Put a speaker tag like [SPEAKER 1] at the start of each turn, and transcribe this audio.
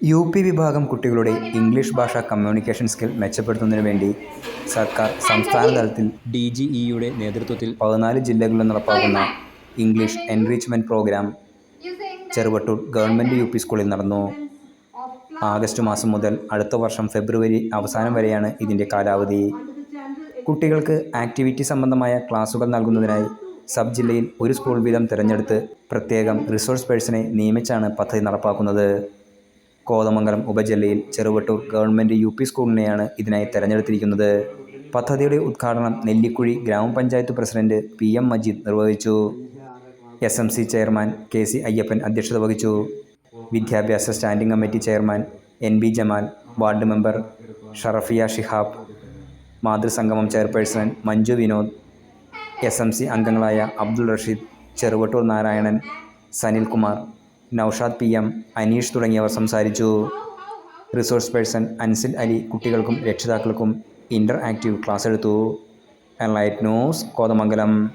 [SPEAKER 1] U P വിഭാഗം കുട്ടികളുടെ English ഭാഷ കമ്മ്യൂണിക്കേഷൻ സ്കിൽ മെച്ചപ്പെടുത്തുന്നതിന് വേണ്ടി സർക്കാർ സംസ്ഥാന തലത്തിൽ ഡി ജി ഇയുടെ നേതൃത്വത്തിൽ പതിനാല് ജില്ലകളിൽ നടപ്പാക്കുന്ന English enrichment programme Cheruvattur government U P സ്കൂളിൽ നടന്നു. ആഗസ്റ്റ് മാസം മുതൽ അടുത്ത വർഷം ഫെബ്രുവരി അവസാനം വരെയാണ് ഇതിന്റെ കാലാവധി. കുട്ടികൾക്ക് ആക്ടിവിറ്റി സംബന്ധമായ ക്ലാസുകൾ നൽകുന്നതിനായി സബ് ജില്ലയിൽ ഒരു സ്കൂൾ വീതം തിരഞ്ഞെടുത്ത് പ്രത്യേകം റിസോഴ്സ് പേഴ്സണെ നിയമിച്ചാണ് പദ്ധതി നടപ്പാക്കുന്നത്. കോതമംഗലം ഉപജില്ലയിൽ ചെറുവട്ടൂർ ഗവൺമെന്റ് യു പി സ്കൂളിനെയാണ് ഇതിനായി തിരഞ്ഞെടുത്തിരിക്കുന്നത്. പദ്ധതിയുടെ ഉദ്ഘാടനം നെല്ലിക്കുഴി ഗ്രാമപഞ്ചായത്ത് പ്രസിഡന്റ് പി എം മജീദ് നിർവഹിച്ചു. S M C chairman K C Ayyappan അധ്യക്ഷത വഹിച്ചു. വിദ്യാഭ്യാസ standing committee chairman N B Jamal ward member Sharafiya Shihab മാതൃസംഗമം chairperson Manju Vinod S M C അംഗങ്ങളായ അബ്ദുൾ റഷീദ് ചെറുവട്ടൂർ നാരായണൻ സനിൽകുമാർ നൌഷാദ് പി എം അനീഷ് തുടങ്ങിയവർ സംസാരിച്ചു. റിസോഴ്സ് പേഴ്സൺ അൻസിൽ അലി കുട്ടികൾക്കും രക്ഷിതാക്കൾക്കും ഇന്റർ ആക്റ്റീവ് ക്ലാസ് എടുത്തു. Enlight news Kothamangalam.